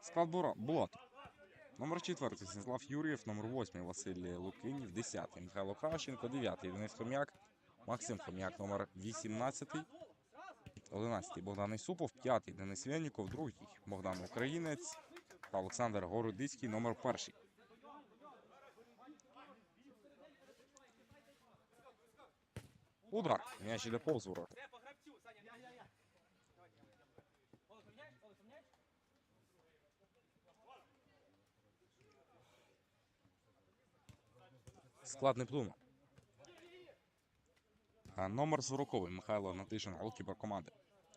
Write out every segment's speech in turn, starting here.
Склад Булат. Номер 4 Станіслав Юрієв, номер 8 Василь Лукинів, 10 Михайло Кравченко, 9 Денис Хом'як, Максим Хом'як, номер 18 11 Богдан Ісупов, 5 Денис Вєніков, 2 Богдан Українець, Олександр Городицький, номер 1 Удар. М'яч іде повз ворота. Де по гравцю, Саня? Я, я, я. Олег, поміняєш? Олег, поміняєш? Склад Нептуна. А, Номер 40 Михайло Натишин, голкіпер команди.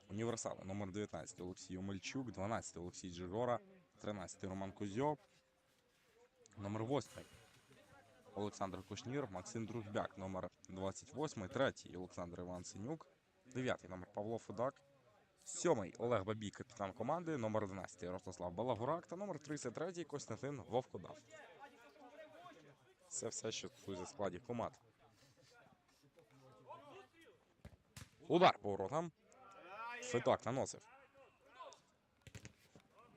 Універсали. Номер 19 Олексій Омельчук, 12 Олексій Джижора, 13 Роман Козьов. Номер 8 Олександр Кушнір, Максим Друзбяк, номер 28, 3 Олександр Іван Синюк, 9 номер Павло Федак, 7 Олег Бабій, капітан команди, номер 11 Ростислав Балагурак та номер 33 Костянтин Вовкодав. Це все, що стосується складів команд. Удар по воротам. Федак наносив.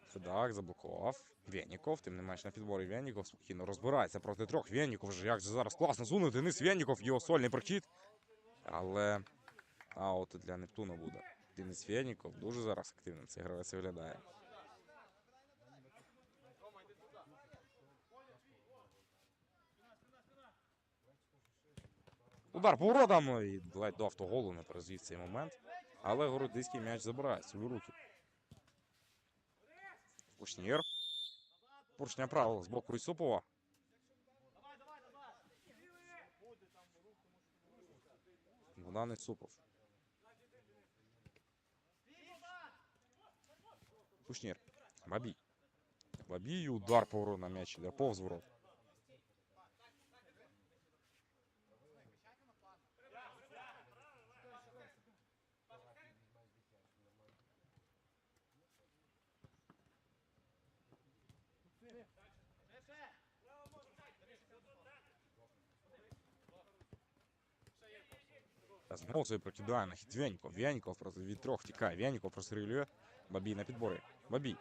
Федак заблокував. Вєніков, тим не менш на підборі Вєніков спокійно розбирається проти трьох. Вєніков вже як же зараз класно зунув. Денис Вєніков, його сольний прохід. Але аут для Нептуна буде. Денис Вєніков дуже зараз активним цей гравець виглядає. Удар по воротам і ледь до автоголу не призвів цей момент. Але городиський м'яч забирає свої руки. Кушнір. Поршня правила з боку Ісупова. Богдан Ісупов. Кушнір. Бабій. Бабій удар по вороту на м'яч іде повз ворот. Собі прокидає на хід Вєніков. Вєніков просто від трьох тікає. Вєніков прострілює. Бабій на підборі. Бабій.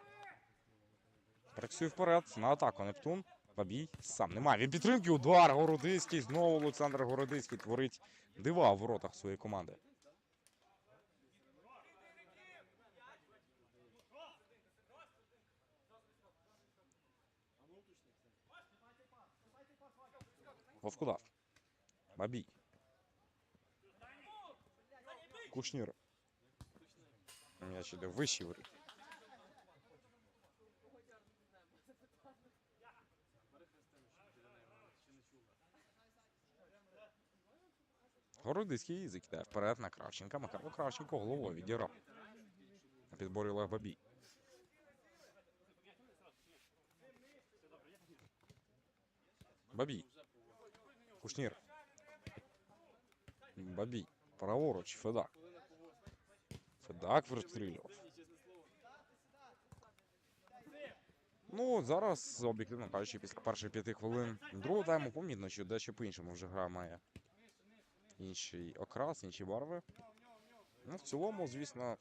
Працює вперед. На атаку Нептун. Бабій сам немає. Він підтримки. Удар. Городиський. Знову Олександр Городиський творить дива в воротах своєї команди. Вовкудав. Бабій. Кушнір. М'яч іде вищий воріт. Городиський закидає вперед на Кравченка. Михайло Кравченко головою відіграв. На підборі Олег Бабій. Бабій. Кушнір. Бабій. Праворуч. Федак. Федак прострілював. Ну, зараз, об'єктивно кажучи, після перших п'яти хвилин другого тайму помітно, що дещо по-іншому вже гра має інший окрас, інші барви. Ну, в цілому, звісно.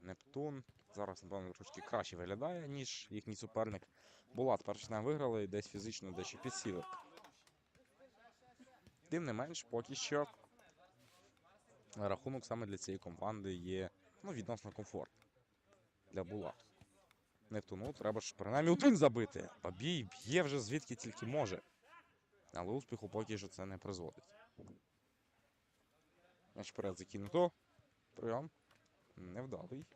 Нептун зараз, напевно, трошки краще виглядає, ніж їхній суперник. Булат перший тайм виграли і десь фізично дещо підсіли. Тим не менш, поки що рахунок саме для цієї команди є ну, відносно комфортним для Булат. Нептуну треба ж принаймні один забити. Бабій б'є вже звідки тільки може. Але успіху поки що це не призводить. М'яч вперед закинуто. Прийом. Невдалий.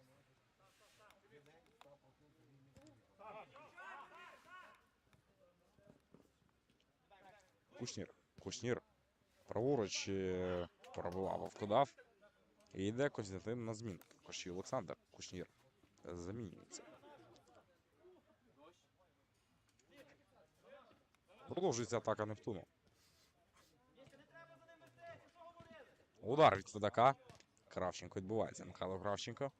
Кушнір. Кушнір. Праворуч е, пробивав Вовкодав. І йде Костянтин на зміну. Також і Олександр Кушнір замінюється. Продовжується атака Нептуну. Удар від Федака. Кравченко відбувається. Михайло Кравченко.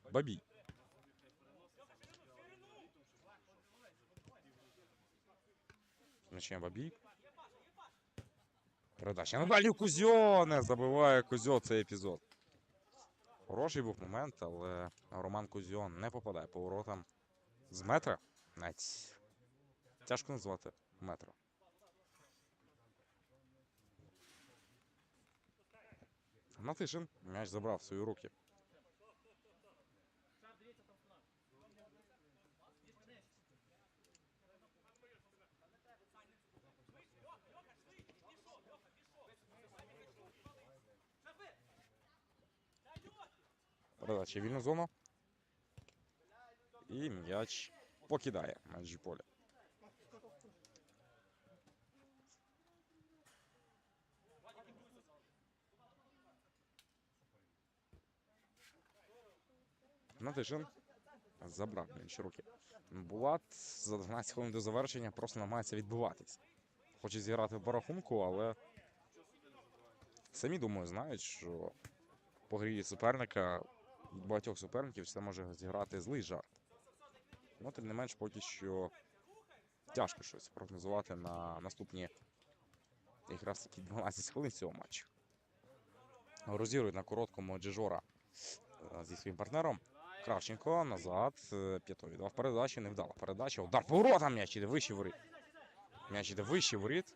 Бабій. Значення Бабій. Передача. на далі Кузьо не забиває Кузьо цей епізод. Хороший був момент, але Роман Кузьо не попадає по воротам з метра. Навіть тяжко назвати метро. Натишин м'яч забрав в свої руки. Передача в вільну зону. І м'яч покидає межі поля. Натишин забрав в руки. Булат за 12 хвилин до завершення просто намагається відбиватись. Хоче зіграти в барахунку, але самі думаю, знають, що по грі суперника багатьох суперників це може зіграти злий жарт. Ну, тим не менш, поки що тяжко щось прогнозувати на наступні якраз таки 12 хвилин цього матчу. Розігрують на короткому Джижора е, зі своїм партнером. Кравченко назад. е, П'ятою віддав передачу, невдала передача. Удар по воротам м'яч іде вище воріт. М'яч іде вище воріт.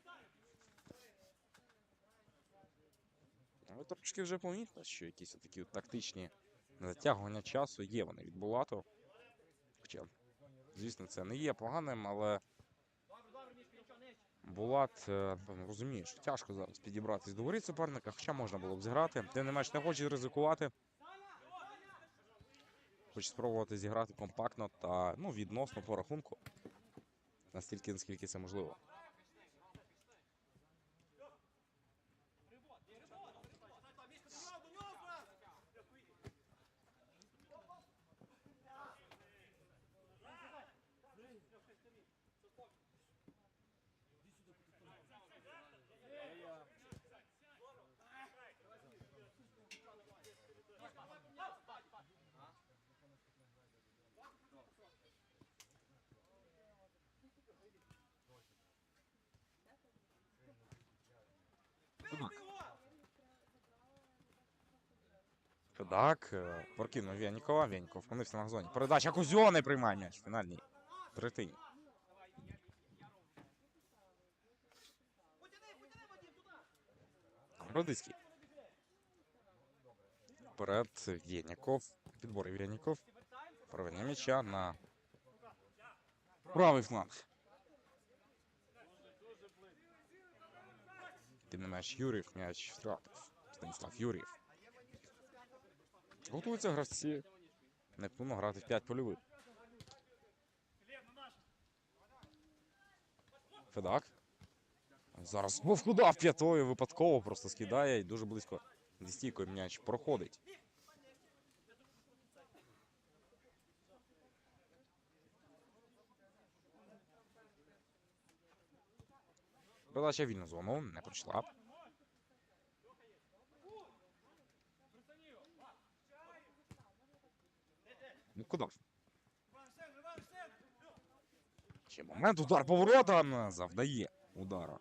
Але трошки вже помітно, що якісь такі тактичні затягування часу є вони від Булату. Хоча, звісно, це не є поганим, але Булат е, розуміє, що тяжко зараз підібратись до воріт суперника, хоча можна було б зіграти. Тим не менш не хоче ризикувати. Хоче спробувати зіграти компактно та ну, відносно по рахунку. Настільки, наскільки це можливо. Так, е, прокинув Вєнікова. Вєніков вклонився на газоні. Передача Кузьо приймає м'яч фінальній третині. Родицький. Вперед Вєніков. Підбор Вєніков. Проведення м'яча на правий фланг. Тим не менш Юрів м'яч втратив. Станіслав Юрів. Готуються гравці. Нептуну грати в 5 польових. Федак. Зараз вовкудав п'ятою випадково, просто скидає і дуже близько зі стійкою м'яч проходить. Передача в вільну зону не пройшла. Ну куди? Ще момент удар поворотом. завдає удара.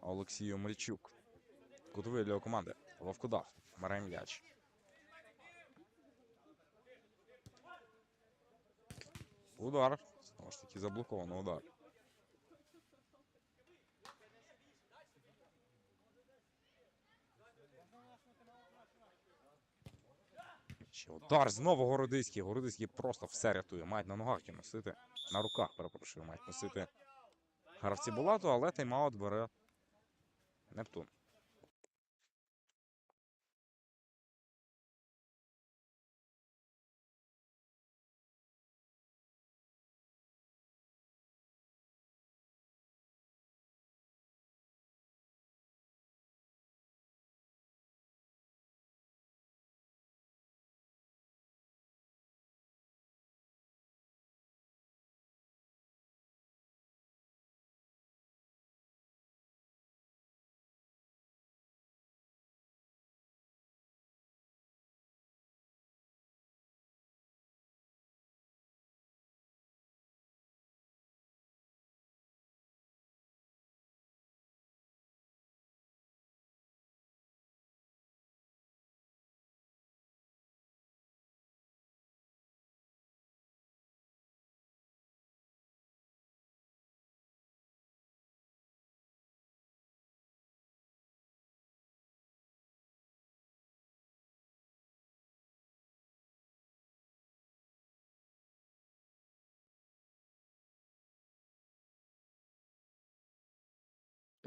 Олексію Мельчук. Кутовий для команди. Вовкудав. Бере м'яч. Удар. Знову ж таки заблоковано удар. Ще удар знову Городиський. Городиський просто все рятує. Мають на ногах і носити. На руках, перепрошую, мають носити гравці Булату, але тайм-аут бере Нептун.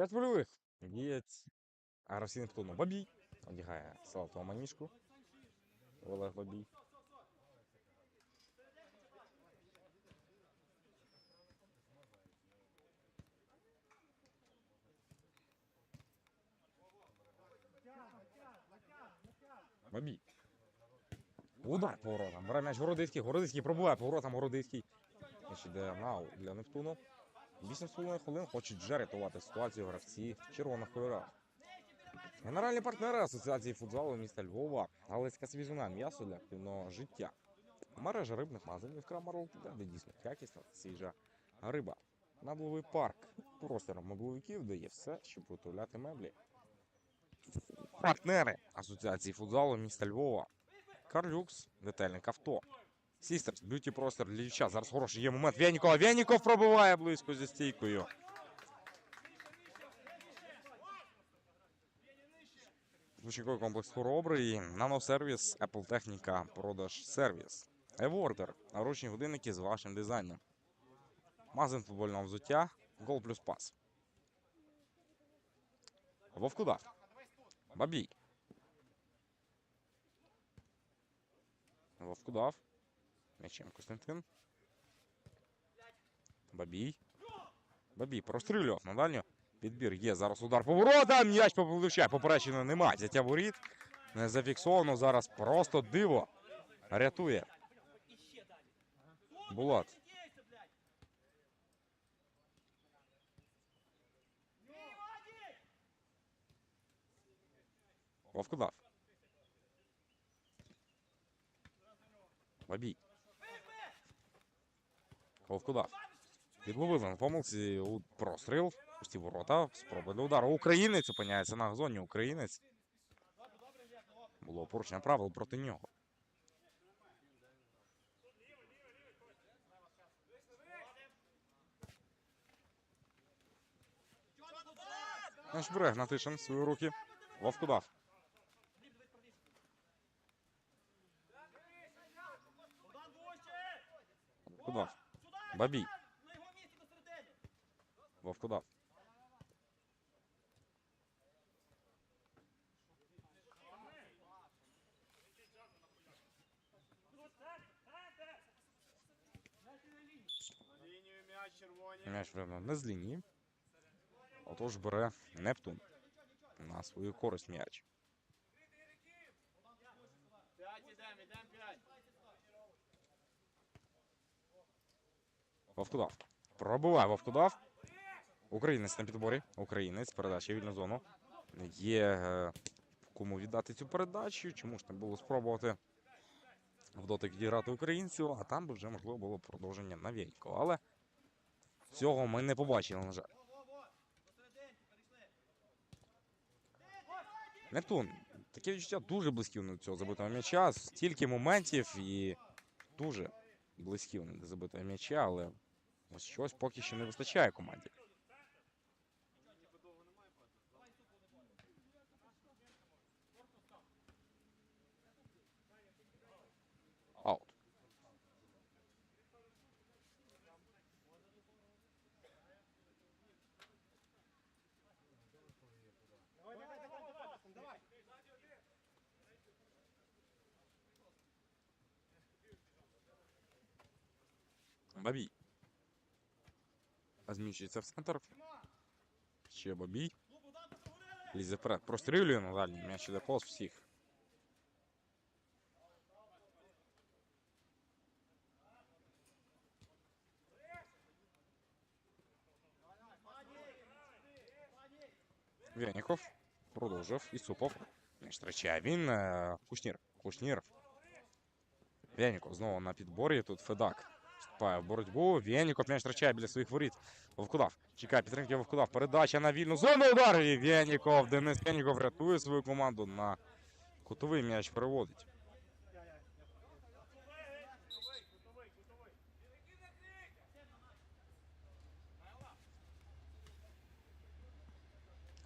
П'ять польових. Дієць. Агресивний Нептуну. Бабій. Одягає салатову маніжку. Олег Бабій. Бабій. Удар поворотом. Бере м'яч Городицький. Городицький пробуває поворотом Городицький. М'яч іде на аут для Нептуну. 8,5 хвилин хочуть вже рятувати ситуацію гравці червоних кольорах. Генеральні партнери Асоціації футзалу міста Львова, Галицька свіжина, м'ясо для активного життя. Мережа рибних магазинів Крамарол, де дійсно якісна свіжа риба. Надловий парк, простір мебловиків, де є все, щоб виготовляти меблі. Партнери Асоціації футзалу міста Львова. Карлюкс, детельник авто. Сістерс, б'юті простір для дівчат. Зараз хороший є момент. Вєнікова. Вєніков пробиває близько зі стійкою. Звучниковий комплекс хоробри і наносервіс, Apple Техніка, продаж сервіс. Евордер, наручні годинники з вашим дизайном. Магазин футбольного взуття, гол плюс пас. Вовкудав. Бабій. Вовкудав. М'ячем Костянтин. Бабій. Бабій прострілював на дальню. Підбір є. Зараз удар по воротам. М'яч поплющає. Поперечення немає. Взяття воріт. Не зафіксовано. Зараз просто диво. Рятує. Булат. Вовкудав. Бабій. Вовкудав. Відловили на помилці простріл. Пусті ворота. Спроба для удару. Українець опиняється на газоні. Українець. Було порушення правил проти нього. Наш брег натишен свої руки. Вовкудав. Вовкудав. Бабій. Вовкудав. Лінію м'яч видно не з лінії. Отож бере Нептун на свою користь м'яч. Вовкудав. Пробиває Вовкудав. Українець на підборі. Українець. Передача вільну зону. Є е, кому віддати цю передачу. Чому ж не було спробувати в дотик відіграти українців, а там би вже можливо було продовження на Вєнько. Але цього ми не побачили, на жаль. Нептун. Таке відчуття дуже близькі до цього забитого м'яча. Стільки моментів і дуже близькі вони до забитого м'яча, але ось щось поки що не вистачає команді. Бабій. Зміщується в центр. Ще Бабій. Лізе вперед. Прострілює на дальній м'яч іде повз всіх. Вєніков продовжив. Ісупов. М'яч втрачає він. е, Кушнір. Кушнір. Вєніков знову на підборі. Тут Федак. Вступає в боротьбу. Вєніков м'яч втрачає біля своїх воріт. Вовкудав. Чекає підтримки Вовкудав. Передача на вільну зону. Удар. І Вєніков. Денис Вєніков рятує свою команду на кутовий м'яч переводить.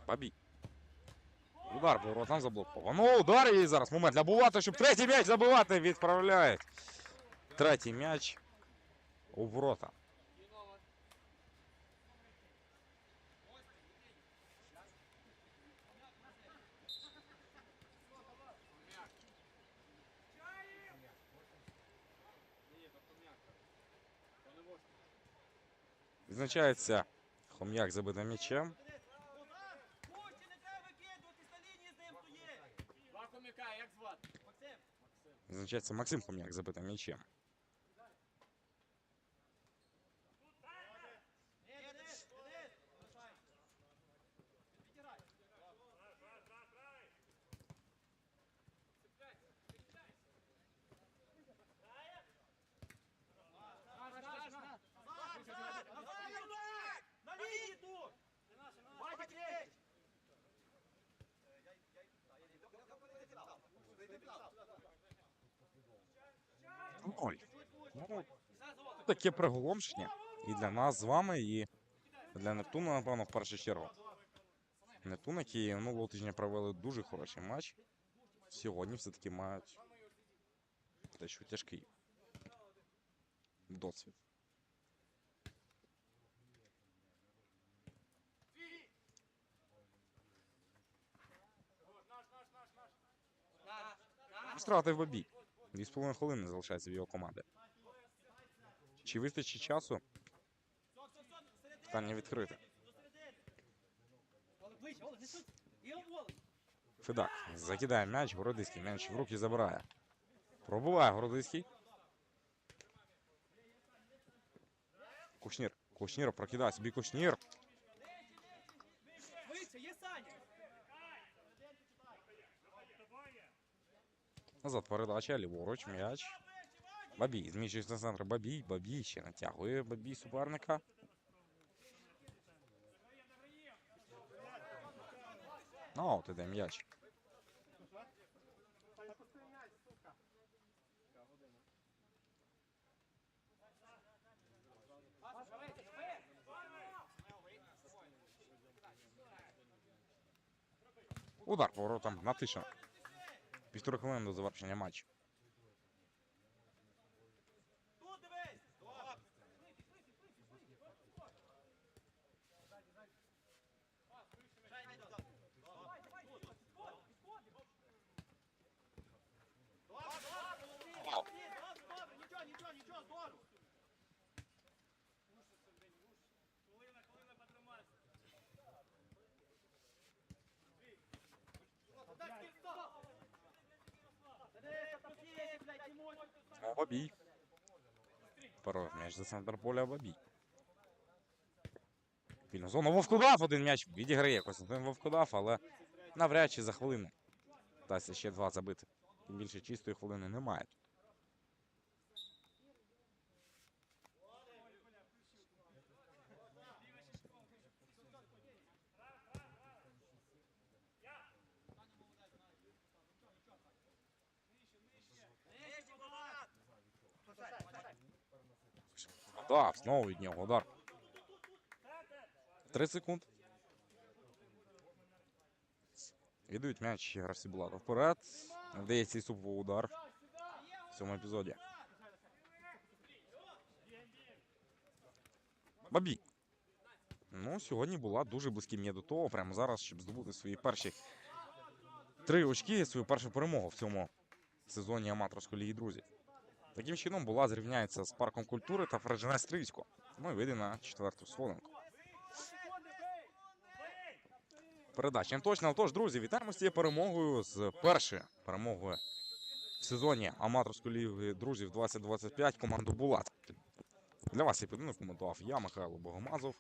Бабій. Удар по воротам заблоковано. Удар і зараз момент для Булата, щоб третій м'яч забивати відправляють. Третій м'яч у ворота. Відзначається хом'як забитим м'ячем. Визначається Максим Хом'як забитим м'ячем. Таке приголомшення і для нас з вами, і для Нептуна, напевно, в першу чергу. Нептун, які минулого тижня провели дуже хороший матч. Сьогодні все-таки мають дещо тяжкий досвід. Втратив бабій. Дві з половиною хвилини залишається в його команди. Чи вистачить часу? Питання відкрите. Федак закидає м'яч, Городиський м'яч в руки забирає. Пробуває Городиський. Кушнір. Кушнір прокидає собі Кушнір. Назад передача, ліворуч, м'яч. Бабій, зміщується на центр. Бабій, Бабій ще натягує Бабій суперника. Ну, от іде м'яч. Удар поворотом на Тишина. Півтори хвилини до завершення матчу. Бабій. Порой м'яч за центр поля Бабій. Вільну зону Вовкодав один м'яч відіграє Костянтин Вовкодав, але навряд чи за хвилину. Вдасться ще два забити. Тим більше чистої хвилини немає. Так, знову від нього удар. 3 секунд. Віддають м'яч гравці Булата вперед. Вдається і суповий удар в цьому епізоді. Бабій. Ну, сьогодні була дуже близьким є до того, прямо зараз, щоб здобути свої перші три очки, свою першу перемогу в цьому сезоні аматорської ліги друзів. Таким чином була зрівняється з парком культури та Фреджене Стрийсько. Ну і вийде на четверту сходинку. Передача точно. Тож, друзі, вітаємо з цією перемогою з першою перемогою в сезоні аматорської ліги друзів 2025 команду Булат. Для вас цей поєдинок коментував я, Михайло Богомазов.